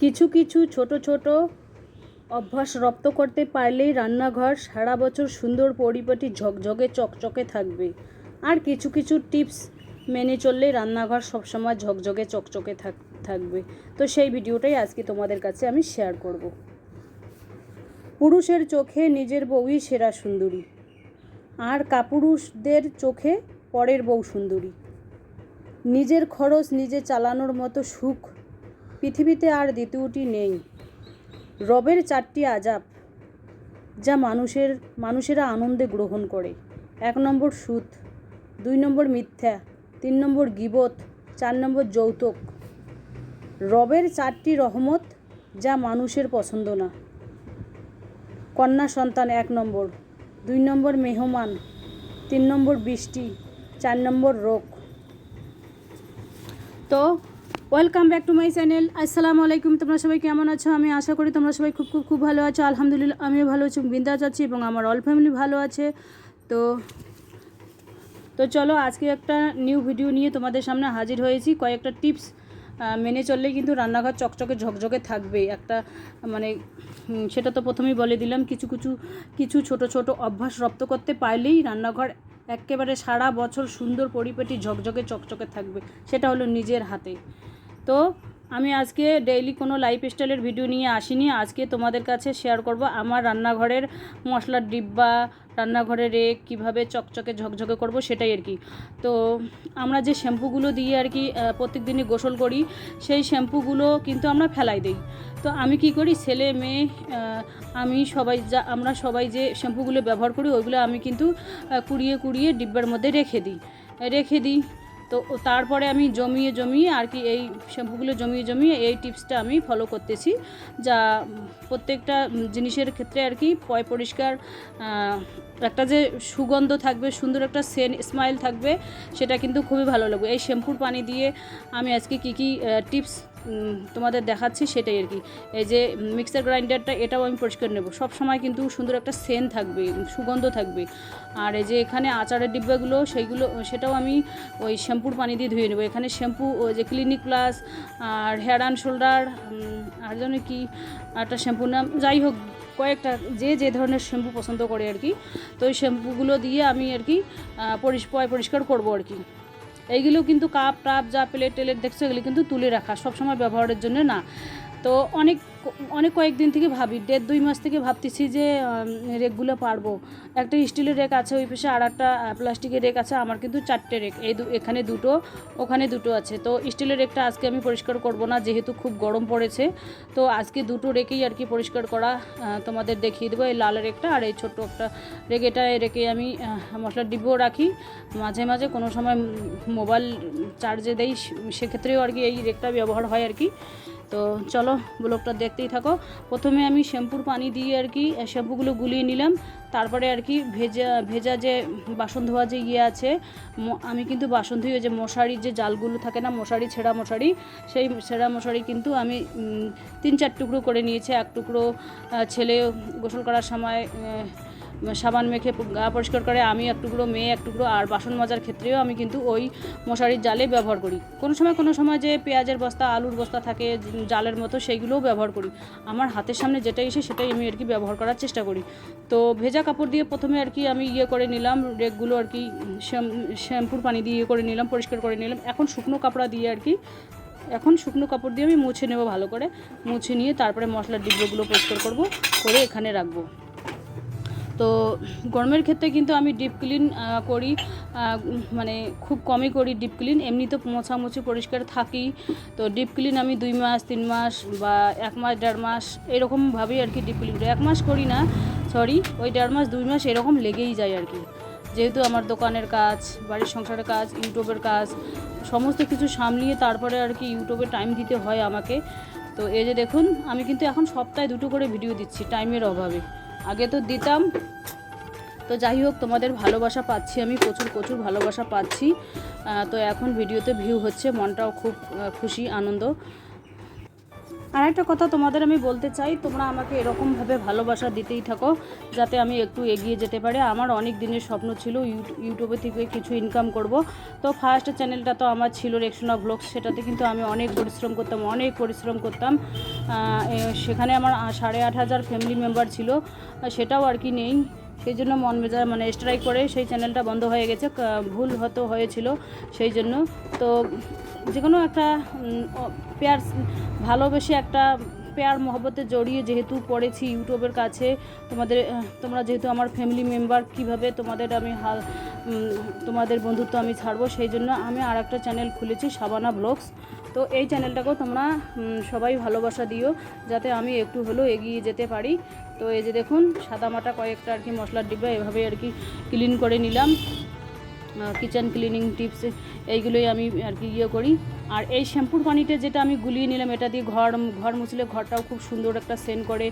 কিছু কিছু ছোট ছোট অভ্যাস রপ্ত করতে পারলেই রান্নাঘর সারা বছর সুন্দর পরিপাটি ঝকঝকে চকচকে থাকবে। আর কিছু কিছু টিপস মেনে চললেই রান্নাঘর সবসময় ঝকঝকে চকচকে থাক, থাকবে। তো সেই ভিডিওটাই আজকে তোমাদের কাছে আমি শেয়ার করব। পুরুষের চোখে নিজের বউই সেরা সুন্দরী, আর কাপুরুষদের চোখে পরের বউ সুন্দরী। নিজের খরচ নিজে চালানোর মতো সুখ পৃথিবীতে আর দ্বিতীয়টি নেই। রবের চারটি আজাব, যা মানুষের, মানুষেরা আনন্দে গ্রহণ করে। এক নম্বর সুদ, দুই নম্বর মিথ্যা, তিন নম্বর গিবত, চার নম্বর যৌতুক। রবের চারটি রহমত, যা মানুষের পছন্দ না। কন্যা সন্তান এক নম্বর, দুই নম্বর মেহমান, তিন নম্বর বৃষ্টি, চার নম্বর রোগ। তো welcome back to my channel. আসসালামু আলাইকুম। তোমরা সবাই কেমন আছো? আমি আশা করি তোমরা সবাই খুব খুব খুব ভালো আছো। আলহামদুলিল্লাহ, আমিও ভালো আছি বিন্দাস আছি এবং আমার অল ফ্যামিলি ভালো আছে। তো তো চলো, আজকে একটা নিউ ভিডিও নিয়ে তোমাদের সামনে হাজির হয়েছি। কয়েকটা টিপস মেনে চললেই কিন্তু রান্নাঘর চকচকে, ঝকঝকে থাকবে একটা মানে সেটা তো প্রথমেই বলে দিলাম, কিছু কিছু কিছু ছোট ছোট অভ্যাস রপ্ত করতে পারলেই রান্নাঘর একেবারে সারা বছর সুন্দর পরিপাটি ঝকঝকে, চকচকে থাকবে। সেটা হলো নিজের হাতে। তো আমি আজকে ডেইলি কোনো লাইফ স্টাইলের ভিডিও নিয়ে আসিনি। আজকে তোমাদের কাছে শেয়ার করব আমার রান্নাঘরের মশলার ডিব্বা, রান্নাঘরের রেক কীভাবে চকচকে ঝকঝকে করব সেটাই আর কি। তো আমরা যে শ্যাম্পুগুলো দিয়ে আর কি প্রত্যেক দিনই গোসল করি, সেই শ্যাম্পুগুলো কিন্তু আমরা ফেলাই দিই। তো আমি কি করি, ছেলে, মেয়ে আমি সবাই যা, আমরা সবাই যে শ্যাম্পুগুলো ব্যবহার করি, ওইগুলো আমি কিন্তু কুড়িয়ে কুড়িয়ে ডিব্বার মধ্যে রেখে দিই। রেখে দিই তো তারপরে আমি জমিয়ে জমিয়ে আর কি এই শ্যাম্পুগুলো জমিয়ে জমিয়ে এই টিপসটা আমি ফলো করতেছি, যা প্রত্যেকটা জিনিসের ক্ষেত্রে আর কি পয় পরিষ্কার একটা যে সুগন্ধ থাকবে, সুন্দর একটা সেন স্মাইল থাকবে, সেটা কিন্তু খুবই ভালো লাগবে। এই শ্যাম্পুর পানি দিয়ে আমি আজকে কি কি টিপস তোমাদের দেখাচ্ছি সেটাই আর কি। এই যে মিক্সার গ্রাইন্ডারটা এটাও আমি পরিষ্কার নেব। সব সময় কিন্তু সুন্দর একটা সেন থাকবে সুগন্ধ থাকবে। আর এই যে এখানে আচারের ডিব্বাগুলো সেইগুলো সেটাও আমি ওই শ্যাম্পুর পানি দিয়ে ধুয়ে নেব। এখানে শ্যাম্পু ওই যে ক্লিনিক প্লাস আর হেয়ার অ্যান্ড শোল্ডার আর যেন কি একটা শ্যাম্পুর নাম যাই হোক কয়েকটা যে যে ধরনের শ্যাম্পু পছন্দ করে আর কি তো ওই শ্যাম্পুগুলো দিয়ে আমি আর কি আহ, পরিষ্কার করব আর কি। এইগুলো কিন্তু কাপ, টাপ, যা প্লেট টেলেট দেখছ, এগুলো কিন্তু তুলে রাখা, সবসময় ব্যবহারের জন্য না। তো অনেক অনেক কয়েকদিন থেকে ভাবি, দেড় দুই মাস থেকে ভাবতেছি যে রেকগুলো পারব। একটা স্টিলের রেক আছে, ওই পাশে আর একটা প্লাস্টিকের রেক আছে, আমার কিন্তু চারটে রেক। এই এখানে দুটো, ওখানে দুটো আছে। তো স্টিলের রেকটা আজকে আমি পরিষ্কার করব না, যেহেতু খুব গরম পড়েছে। তো আজকে দুটো রেকেই আর কি পরিষ্কার করা তোমাদের দেখিয়ে দেবো। এই লাল রেকটা আর এই ছোট্ট একটা রেক। এটা রেকে আমি মশলার ডিব্বও রাখি। মাঝে মাঝে কোনো সময় মোবাইল চার্জে দেই সেক্ষেত্রেও আর কি এই রেকটা ব্যবহার হয় আর কি। তো চলো, ব্লগটা দেখতেই থাকো। প্রথমে আমি শ্যাম্পুর পানি দিয়ে আর কি শ্যাম্পুগুলো গুলিয়ে নিলাম। তারপরে আর কি ভেজা ভেজা যে বাসন ধোয়া যে ইয়ে আছে আমি কিন্তু বাসন ধুয়ে যে মশারির যে জালগুলো থাকে না, মশারি, ছেঁড়া মশারি, সেই ছেঁড়া মশারি কিন্তু আমি তিন চার টুকরো করে নিয়েছি। এক টুকরো ছেলে গোসল করার সময় সাবান মেখে গা পরিষ্কার করে, আমি এক টুকরো, মেয়ে এক টুকরো আর বাসন মাজার ক্ষেত্রেও আমি কিন্তু ওই মশারির জালে ব্যবহার করি। কোনো সময় কোনো সময় যে পেঁয়াজের বস্তা, আলুর বস্তা থাকে জালের মতো, সেইগুলোও ব্যবহার করি। আমার হাতের সামনে যেটা এসে সেটাই আমি আর কি ব্যবহার করার চেষ্টা করি। তো ভেজা কাপড় দিয়ে প্রথমে আর কি আমি ইয়ে করে নিলাম, রেকগুলো আর কি শ্যাম- শ্যাম্পুর পানি দিয়ে ইয়ে করে নিলাম, পরিষ্কার করে নিলাম। এখন শুকনো কাপড়া দিয়ে আর কি, এখন শুকনো কাপড় দিয়ে আমি মুছে নেব ভালো করে। মুছে নিয়ে তারপরে মশলার ডিব্বগুলো পরিষ্কার করব, করে এখানে রাখব। তো গরমের ক্ষেত্রে কিন্তু আমি ডিপ ক্লিন করি মানে খুব কমই করি ডিপ ক্লিন এমনি তো মোছামুছি পরিষ্কার থাকি তো ডিপ ক্লিন আমি দুই মাস, তিন মাস বা এক মাস, দেড় মাস এরকমভাবেই আর কি ডিপ ক্লিন করি। এক মাস করি না সরি ওই দেড় মাস, দুই মাস এরকম লেগেই যায় আর কি। যেহেতু আমার দোকানের কাজ, বাড়ির সংসারের কাজ, ইউটিউবের কাজ, সমস্ত কিছু সামলিয়ে তারপরে আর কি ইউটিউবে টাইম দিতে হয় আমাকে। তো এই যে দেখুন, আমি কিন্তু এখন সপ্তাহে দুটো করে ভিডিও দিচ্ছি টাইমের অভাবে। আগে তো দিতাম। তো যাই হোক, তোমাদের ভালোবাসা পাচ্ছি আমি, প্রচুর প্রচুর ভালোবাসা পাচ্ছি। তো এখন ভিডিওতে ভিউ হচ্ছে, মনটাও খুব খুশি, আনন্দ। আর একটা কথা তোমাদের আমি বলতে চাই, তোমরা আমাকে এরকমভাবে ভালোবাসা দিতেই থাকো যাতে আমি একটু এগিয়ে যেতে পারি। আমার অনেক দিনের স্বপ্ন ছিল ইউট- ইউটিউবে থেকে কিছু ইনকাম করব। তো ফার্স্ট চ্যানেলটা তো আমার ছিল রেকশনা ব্লগস, সেটাতে কিন্তু আমি অনেক পরিশ্রম করতাম, অনেক পরিশ্রম করতাম। সেখানে আমার সাড়ে আট হাজার ফ্যামিলি মেম্বার ছিল। সেটাও আর কি নেই। সেই জন্য মন মেজাজ মানে স্ট্রাইক করে সেই চ্যানেলটা বন্ধ হয়ে গেছে ভুল হয়তো হয়েছিল সেই জন্য। তো যে কোনো একটা পেয়ার ভালোবেসে একটা পেয়ার মহব্বতে জড়িয়ে যেহেতু পড়েছি ইউটিউবের কাছে, তোমাদের তোমরা যেহেতু আমার ফ্যামিলি মেম্বার কীভাবে তোমাদের আমি হাল তোমাদের বন্ধুত্ব আমি ছাড়বো সেই জন্য আমি আর একটা চ্যানেল খুলেছি, সাবানা ব্লগস। তো এই চ্যানেলটাকেও তোমরা সবাই ভালোবাসা দিও, যাতে আমি একটু হলেও এগিয়ে যেতে পারি। তো এই যে দেখুন, সাদামাটা কয়েকটা আর কি মশলার ডিব্বা এভাবে আর কি ক্লিন করে নিলাম। কিচেন ক্লিনিং টিপস এইগুলোই আমি আর কি ইয়ে করি। আর এই শ্যাম্পুর পানিটা যেটা আমি গুলিয়ে নিলাম, এটা দিয়ে ঘর ঘর মুছলে ঘরটাও খুব সুন্দর একটা সেন্ট করে।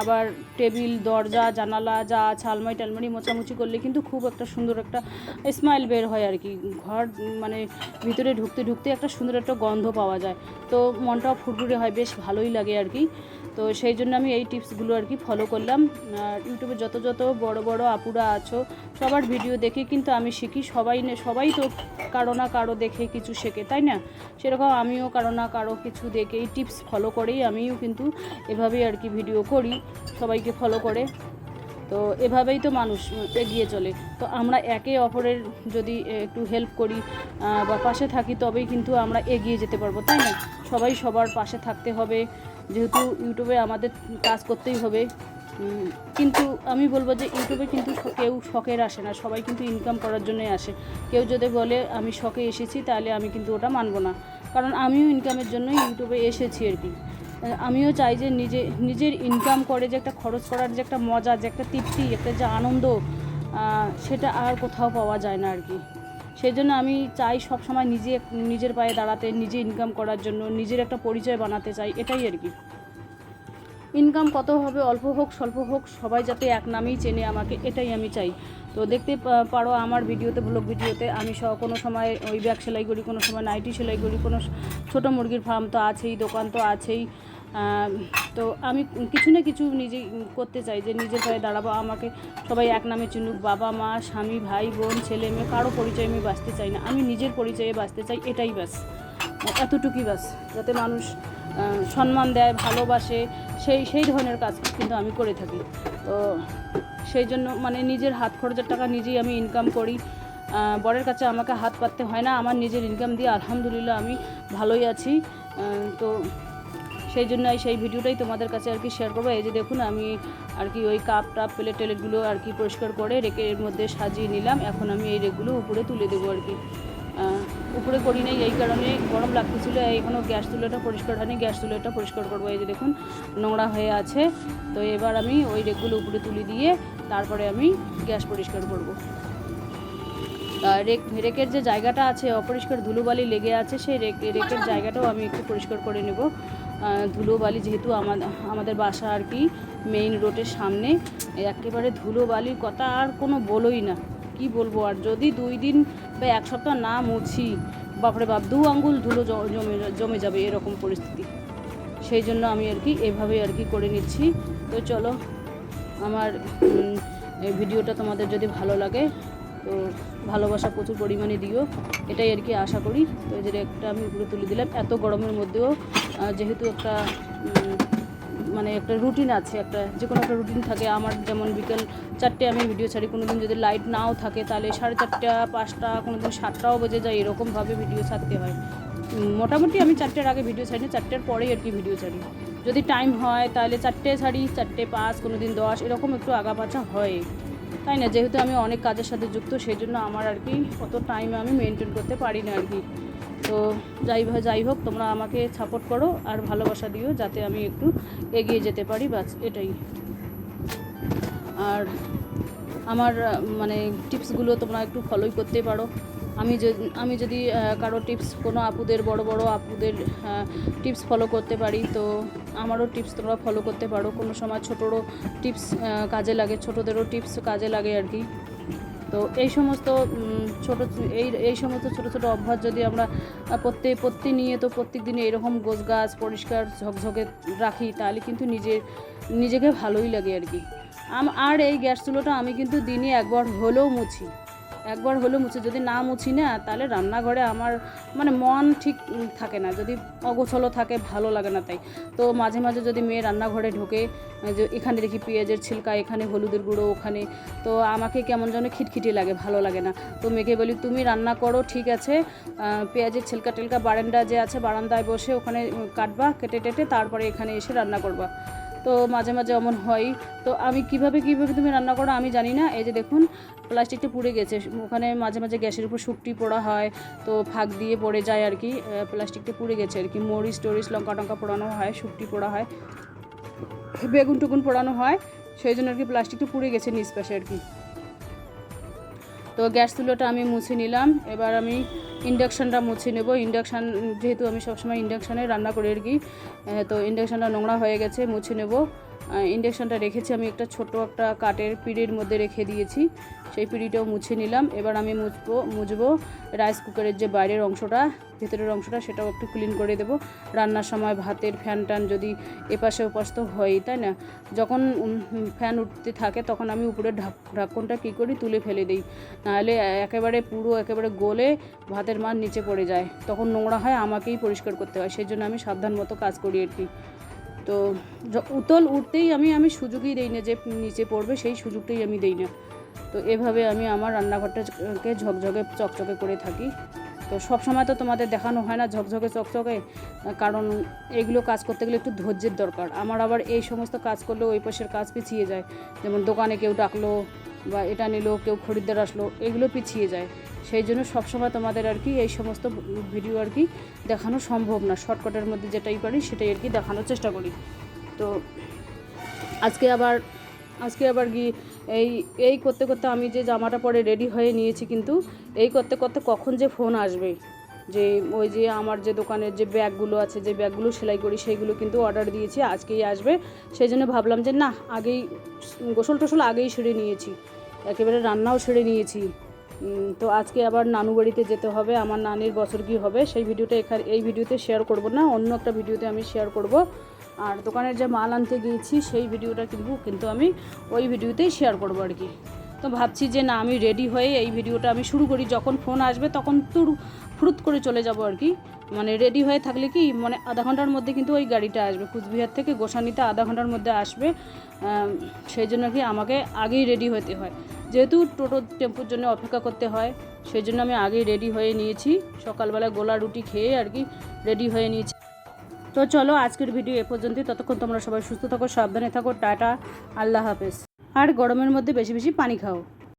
আবার টেবিল, দরজা, জানালা, যা আছে, আলমারি টালমারি মোছামুছি করলে কিন্তু খুব একটা সুন্দর একটা স্মাইল বের হয় আর কি। ঘর মানে ভিতরে ঢুকতে ঢুকতে একটা সুন্দর একটা গন্ধ পাওয়া যায়। তো মনটাও ফুরফুরে হয়, বেশ ভালোই লাগে আর কি। তো সেই জন্য আমি এই টিপসগুলো আর কি ফলো করলাম। ইউটিউবে যত যত বড় বড় আপুরা আছো, সবার ভিডিও দেখে কিন্তু আমি শিখি। সবাই সবাই তো কারও না কারও দেখে কিছু শেখে, তাই না? সেরকম আমিও কারও না কারও কিছু দেখে এই টিপস ফলো করেই আমিও কিন্তু এভাবেই আর কি ভিডিও করি, সবাইকে ফলো করে। তো এভাবেই তো মানুষ এগিয়ে চলে। তো আমরা একে অপরের যদি একটু হেল্প করি বা পাশে থাকি, তবেই কিন্তু আমরা এগিয়ে যেতে পারব, তাই না? সবাই সবার পাশে থাকতে হবে। যেহেতু ইউটিউবে আমাদের কাজ করতেই হবে কিন্তু আমি বলব যে ইউটিউবে কিন্তু কেউ শখের আসে না, সবাই কিন্তু ইনকাম করার জন্যই আসে। কেউ যদি বলে, আমি শখে এসেছি, তাহলে আমি কিন্তু ওটা মানবো না। কারণ আমিও ইনকামের জন্যই ইউটিউবে এসেছি আর কি। আমিও চাই যে নিজে, নিজের ইনকাম করে যে একটা খরচ করার যে একটা মজা, যে একটা তৃপ্তি, একটা যে আনন্দ সেটা আর কোথাও পাওয়া যায় না আর কি। সেই জন্য আমি চাই সব সময় নিজে, নিজের পায়ে দাঁড়াতে, নিজে ইনকাম করার জন্য, নিজের একটা পরিচয় বানাতে চাই, এটাই আর কি। ইনকাম কত হবে, অল্প হোক, স্বল্প হোক, সবাই যাতে এক নামেই চেনে আমাকে, এটাই আমি চাই। তো দেখতে পারো আমার ভিডিওতে ব্লগ ভিডিওতে, আমি স, কোনো সময় ওই ব্যাগ সেলাই করি, কোনো সময় নাইটি সেলাই করি, কোনো ছোটো মুরগির ফার্ম তো আছেই, দোকান তো আছেই। তো আমি কিছু না কিছু নিজেই করতে চাই যে নিজের পায়ে দাঁড়াবো, আমাকে সবাই এক নামে চিনুক, বাবা মা, স্বামী, ভাই, বোন, ছেলে, মেয়ে, কারও পরিচয় আমি বাঁচতে চাই না। আমি নিজের পরিচয়ে বাঁচতে চাই, এটাই ব্যাস। এতটুকুই ব্যাস, যাতে মানুষ সম্মান দেয়, ভালোবাসে, সেই সেই ধরনের কাজ কিন্তু আমি করে থাকি। তো সেই জন্য মানে নিজের হাত খরচের টাকা নিজেই আমি ইনকাম করি। বরের কাছে আমাকে হাত পাততে হয় না, আমার নিজের ইনকাম দিয়ে আলহামদুলিল্লাহ আমি ভালোই আছি। তো সেই জন্য সেই ভিডিওটাই তোমাদের কাছে আর কি শেয়ার করব। এই যে দেখুন, আমি আর কি ওই কাপ টাপ প্লেট টেলেটগুলো আর কি পরিষ্কার করে রেখে এর মধ্যে সাজিয়ে নিলাম। এখন আমি এই রেকগুলো উপরে তুলে দেবো আর কি। উপরে করি নাই, এই কারণে গরম লাগতেছিলো এখনও গ্যাস চুলাটা পরিষ্কার হয়নি, গ্যাস চুলাটা পরিষ্কার করব। এই যে দেখুন, নোংরা হয়ে আছে। তো এবার আমি ওই রেকগুলো উপরে তুলে দিয়ে তারপরে আমি গ্যাস পরিষ্কার করব। রেক রেকের যে জায়গাটা আছে, অপরিষ্কার ধুলোবালি লেগে আছে, সেই রেক রেকের জায়গাটাও আমি একটু পরিষ্কার করে নেব। ধুলোবালি যেহেতু আমাদের আমাদের বাসা আর কি মেইন রোডের সামনে, একেবারে ধুলোবালির কথা আর কোনো বলোই না। কি বলব, আর যদি দুই দিন বা এক সপ্তাহ না মুছি, বাপরে বাপ, দু আঙ্গুল ধুলো জমে জমে যাবে এরকম পরিস্থিতি। সেই জন্য আমি আর কি এভাবে আর কি করে নিচ্ছি। তো চলো, আমার এই ভিডিওটা তোমাদের যদি ভালো লাগে, তো ভালোবাসা প্রচুর পরিমাণে দিও। এটাই আর কি আশা করি। তো যে একটা আমি উপরে তুলে দিলাম, এত গরমের মধ্যেও যেহেতু একটা মানে একটা রুটিন আছে, একটা যে কোনো একটা রুটিন থাকে। আমার যেমন বিকেল চারটে আমি ভিডিও ছাড়ি কোনো দিন যদি লাইট নাও থাকে, তাহলে সাড়ে চারটা, পাঁচটা কোনো দিন সাতটাও বেজে যায়, এরকমভাবে ভিডিও ছাড়তে হয়। মোটামুটি আমি চারটের আগে ভিডিও ছাড়ি না, চারটের পরেই আর কি ভিডিও ছাড়ি। যদি টাইম হয়, তাহলে চারটে ছাড়ি, চারটে পাঁচ কোনো দিন দশ, এরকম একটু আগা পাচা হয়। তাই না? যেহেতু আমি অনেক কাজের সাথে যুক্ত সেই জন্য আমার আর কি অত টাইম আমি মেনটেন করতে পারি না আর কি। তো যাই যাই হোক, তোমরা আমাকে সাপোর্ট করো আর ভালোবাসা দিও যাতে আমি একটু এগিয়ে যেতে পারি, বাস এটাই। আর আমার মানে টিপসগুলো তোমরা একটু ফলোই করতে পারো। আমি যদি আমি যদি কারও টিপস কোনো আপুদের, বড় বড় আপুদের টিপস ফলো করতে পারি, তো আমারও টিপস তোমরা ফলো করতে পারো। কোনো সময় ছোটোরও টিপস কাজে লাগে, ছোটোদেরও টিপস কাজে লাগে আর কি। তো এই সমস্ত ছোট, এই এই সমস্ত ছোট ছোট অভ্যাস যদি আমরা প্রত্যেক প্রতিনিয়ত প্রত্যেক দিনে এরকম গোছ গাছ পরিষ্কার ঝকঝকে রাখি, তাহলে কিন্তু নিজের, নিজেকে ভালোই লাগে আর কি। আর এই গ্যাস চুলোটা আমি কিন্তু দিনে একবার হলেও মুছি। একবার হলেও মুছে, যদি না মুছি না, তাহলে রান্নাঘরে আমার মানে মন ঠিক থাকে না, যদি অগোছলো থাকে, ভালো লাগে না তাই। তো মাঝে মাঝে যদি মেয়ে রান্নাঘরে ঢোকে যে এখানে দেখি পেঁয়াজের ছিলকা, এখানে হলুদের গুঁড়ো, ওখানে, তো আমাকে কেমন যেন খিটখিটি লাগে, ভালো লাগে না। তো মেয়েকে বলি, তুমি রান্না করো, ঠিক আছে পেঁয়াজের ছিলকা টিলকা বারান্দা যে আছে, বারান্দায় বসে ওখানে কাটবা, কেটে টেটে তারপরে এখানে এসে রান্না করবা। তো মাঝে মাঝে অমন হয়। তো আমি কীভাবে কীভাবে তুমি রান্না করো আমি জানি না। এই যে দেখুন, প্লাস্টিকটা পুড়ে গেছে। ওখানে মাঝে মাঝে গ্যাসের উপর শুকটি পোড়া হয়, তো ফাঁক দিয়ে পড়ে যায় আর কি। প্লাস্টিকটা পুড়ে গেছে আর কি। মরিচ টরিচ লঙ্কা টঙ্কা পোড়ানো হয় শুকটি পোড়া হয়। বেগুন টুকুন পোড়ানো হয়। সেই জন্য আর কি প্লাস্টিকটা পুড়ে গেছে নিচ পাশে আর কি। তো গ্যাস চুলোটা আমি মুছে নিলাম। এবার আমি ইন্ডাকশানটা মুছে নেব। ইন্ডাকশান, যেহেতু আমি সবসময় ইন্ডাকশানে রান্না করে আর কি তো ইন্ডাকশানটা নোংরা হয়ে গেছে, মুছে নেব। ইন্ডাকশানটা রেখেছি। আমি একটা ছোট একটা কাঠের পিঁড়ির মধ্যে রেখে দিয়েছি। সেই পিঁড়িটাও মুছে নিলাম। এবার আমি মুছবো মুছবো রাইস কুকারের যে বাইরের অংশটা, ভেতরের অংশটা, সেটাও একটু ক্লিন করে দেবো। রান্নার সময় ভাতের ফ্যান ট্যান যদি এপাশে ওপাশ তো হয়ই, তাই না? যখন ফ্যান উঠতে থাকে, তখন আমি উপরে ঢাক, ঢাকনটা কী করি, তুলে ফেলে দিই। নাহলে একেবারে পুরো, একেবারে গলে ভাতের মার নিচে পড়ে যায়। তখন নোংরা হয়, আমাকেই পরিষ্কার করতে হয়। সেই জন্য আমি সাবধান মতো কাজ করি আর কি। তো উতল উঠতেই আমি আমি সুযোগই দিই না যে নিচে পড়বে, সেই সুযোগটাই আমি দিই না। তো এভাবে আমি আমার রান্নাঘরটাকে ঝকঝকে, চকচকে করে থাকি। তো সব সময় তো তোমাদের দেখানো হয় না ঝকঝকে, চকচকে কারণ এগুলো কাজ করতে গেলে একটু ধৈর্যের দরকার। আমার আবার এই সমস্ত কাজ করলে ওই পাশের কাজ পিছিয়ে যায়। যেমন দোকানে কেউ ডাকলো বা এটা নিল, কেউ খরিদ্দার আসলো, এগুলো পিছিয়ে যায়। সেই জন্য সবসময় তোমাদের আর কি এই সমস্ত ভিডিও আর কি দেখানো সম্ভব না। শর্টকাটের মধ্যে যেটাই পারি সেটাই আর কি দেখানোর চেষ্টা করি। তো আজকে আবার আজকে আবার কি এই এই করতে করতে আমি যে জামাটা পরে রেডি হয়ে নিয়েছি কিন্তু, এই করতে করতে কখন যে ফোন আসবে? যে ওই যে আমার যে দোকানের যে ব্যাগগুলো আছে, যে ব্যাগগুলো সেলাই করি, সেইগুলো কিন্তু অর্ডার দিয়েছি, আজকেই আসবে। সেই জন্য ভাবলাম যে না, আগেই গোসল টোসল আগেই সেরে নিয়েছি। একেবারে রান্নাও সেরে নিয়েছি। তো আজকে আবার নানু বাড়িতে যেতে হবে, আমার নানির বছর কি হবে, সেই ভিডিওটা এখানে, এই ভিডিওতে শেয়ার করব না, অন্য একটা ভিডিওতে আমি শেয়ার করব। আর দোকানের যে মাল আনতে গিয়েছি, সেই ভিডিওটা কিন্তু কিন্তু আমি ওই ভিডিওতেই শেয়ার করব আর কি। তো ভাবছি যে না, আমি রেডি হয়ে এই ভিডিওটা আমি শুরু করি। যখন ফোন আসবে তখন তুর ফুরুত করে চলে যাব আর কি। মানে রেডি হয়ে থাকলে কি মানে আধা ঘণ্টার মধ্যে কিন্তু ওই গাড়িটা আসবে। কুচবিহার থেকে গোসানিতে আধা ঘণ্টার মধ্যে আসবে। সেই জন্য কি আমাকে আগেই রেডি হতে হয়। যেহেতু টোটো টেম্পুর জন্য অপেক্ষা করতে হয়, সেই জন্য আমি আগেই রেডি হয়ে নিয়েছি। সকালবেলা গোলা রুটি খেয়ে আর কি রেডি হয়ে নিয়েছি। তো চলো আজকের ভিডিও এ পর্যন্তই। ততক্ষণ তোমরা সবাই সুস্থ থাকো, সাবধানে থাকো। টাটা। আল্লাহ হাফেজ। আর গরমের মধ্যে বেশি বেশি পানি খাও।